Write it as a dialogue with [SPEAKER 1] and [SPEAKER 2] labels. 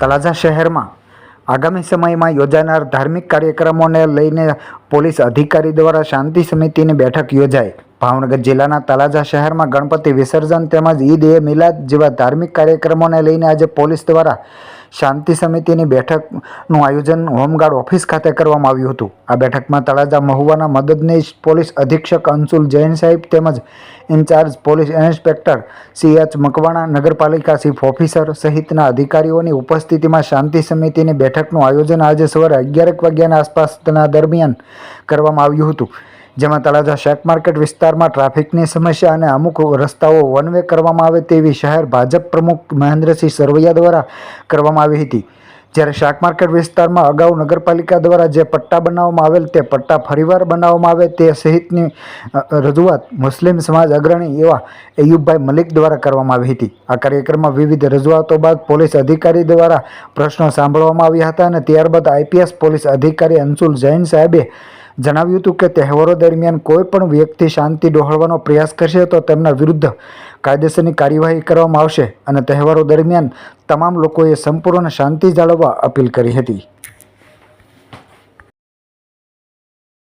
[SPEAKER 1] તળાજા શહેરમાં આગામી સમયમાં યોજાનાર ધાર્મિક કાર્યક્રમોને લઈને પોલીસ અધિકારી દ્વારા શાંતિ સમિતિની બેઠક યોજાઈ. ભાવનગર જિલ્લાના તળાજા શહેરમાં ગણપતિ વિસર્જન તેમજ ઈદ એ મિલાદ જેવા ધાર્મિક કાર્યક્રમોને લઈને આજે પોલીસ દ્વારા શાંતિ સમિતિની બેઠકનું આયોજન હોમગાર્ડ ઓફિસ ખાતે કરવામાં આવ્યું હતું. આ બેઠકમાં તળાજા મહુવાના મદદનીશ પોલીસ અધિક્ષક અંશુલ જૈન સાહેબ તેમજ incharge police inspector C H Makwana, નગરપાલિકા ચીફ ઓફિસર સહિતના અધિકારીઓની ઉપસ્થિતિમાં શાંતિ સમિતિની બેઠકનું આયોજન આજે સવારે અગિયારેક વાગ્યાના આસપાસના દરમિયાન કરવામાં આવ્યું હતું. જેમાં તળાજા શેક માર્કેટ વિસ્તારમાં ટ્રાફિકની સમસ્યા અને અમુક રસ્તાઓ વન વે કરવામાં આવે તેવી શહેર ભાજપ પ્રમુખ મહેન્દ્રસિંહ સરવૈયા દ્વારા કરવામાં આવી હતી. જ્યારે શાક માર્કેટ વિસ્તારમાં અગાઉ નગરપાલિકા દ્વારા જે પટ્ટા બનાવવામાં આવેલ તે પટ્ટા ફરીવાર બનાવવામાં આવે તે સહિતની રજૂઆત મુસ્લિમ સમાજ અગ્રણી એવા એયુબભાઈ મલિક દ્વારા કરવામાં આવી હતી. આ કાર્યક્રમમાં વિવિધ રજૂઆતો બાદ પોલીસ અધિકારી દ્વારા પ્રશ્નો સાંભળવામાં આવ્યા હતા અને ત્યારબાદ આઈપીએસ પોલીસ અધિકારી અંશુલ જૈન સાહેબે જણાવ્યું હતું કે તહેવારો દરમિયાન કોઈ પણ વ્યક્તિ શાંતિ ડહોળવાનો પ્રયાસ કરશે તો તેમના વિરુદ્ધ કાયદેસરની કાર્યવાહી કરવામાં આવશે અને તહેવારો દરમિયાન તમામ લોકોએ સંપૂર્ણ શાંતિ જાળવવા અપીલ કરી હતી.